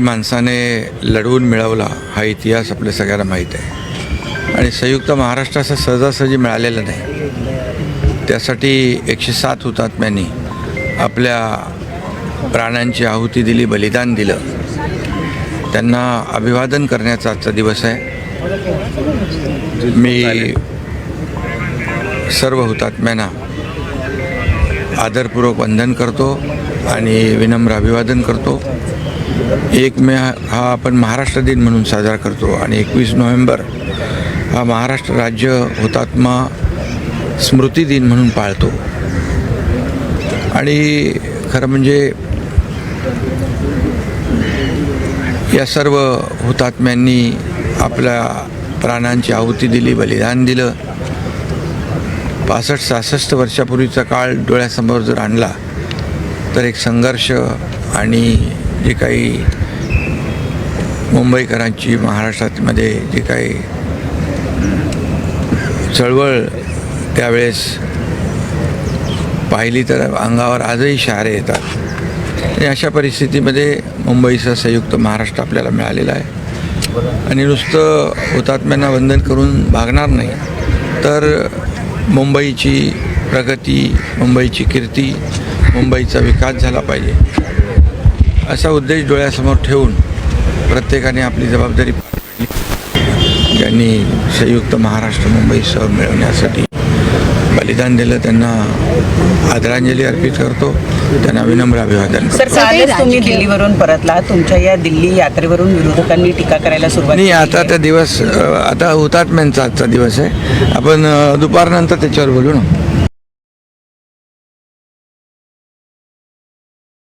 माणसाने लढवून मिळवला हा इतिहास आपल्या सगळ्यांना माहीत आहे. आणि संयुक्त महाराष्ट्र असं सहजासहजी मिळालेलं नाही. त्यासाठी एकशे सात हुतात्म्यांनी आपल्या प्राण्यांची आहुती दिली बलिदान दिलं. त्यांना अभिवादन करण्याचा आजचा दिवस आहे. मी सर्व हुतात्म्यांना आदरपूर्वक वंदन करतो आणि विनम्र अभिवादन करतो. एक मे हा आपण महाराष्ट्र दिन म्हणून साजरा करतो आणि एकवीस नोव्हेंबर हा महाराष्ट्र राज्य हुतात्मा स्मृती दिन म्हणून पाळतो. आणि खरं म्हणजे या सर्व हुतात्म्यांनी आपल्या प्राणांची आहुती दिली बलिदान दिलं. पासष्ट सहासष्ट वर्षापूर्वीचा काळ डोळ्यासमोर जर आणला तर एक संघर्ष आणि जे काही मुंबईकरांची महाराष्ट्रामध्ये जी काही चळवळ त्यावेळेस पाहिली तर अंगावर आजही शहारे येतात. आणि अशा परिस्थितीमध्ये मुंबईचा संयुक्त महाराष्ट्र आपल्याला मिळालेला आहे. आणि नुसतं हुतात्म्यांना वंदन करून भागणार नाही तर मुंबईची प्रगती मुंबईची कीर्ती मुंबईचा विकास झाला पाहिजे. असा उद्देश डोळ्यासमोर ठेवून प्रत्येकाने आपली जबाबदारी. ज्यांनी संयुक्त महाराष्ट्र मुंबई सह मिळवण्यासाठी बलिदान दिलं. त्यांना आदरांजली अर्पित करतो. त्यांना विनम्र अभिवादन सर कालच तुम्ही दिल्लीवरून परतला. तुमच्या या दिल्ली यात्रेवरून विरोधकांनी टीका करायला सुरुवात नाही आता. त्या दिवस आता हुतात्म्यांचा आजचा दिवस आहे. आपण दुपारनंतर त्याच्यावर बोलू ना.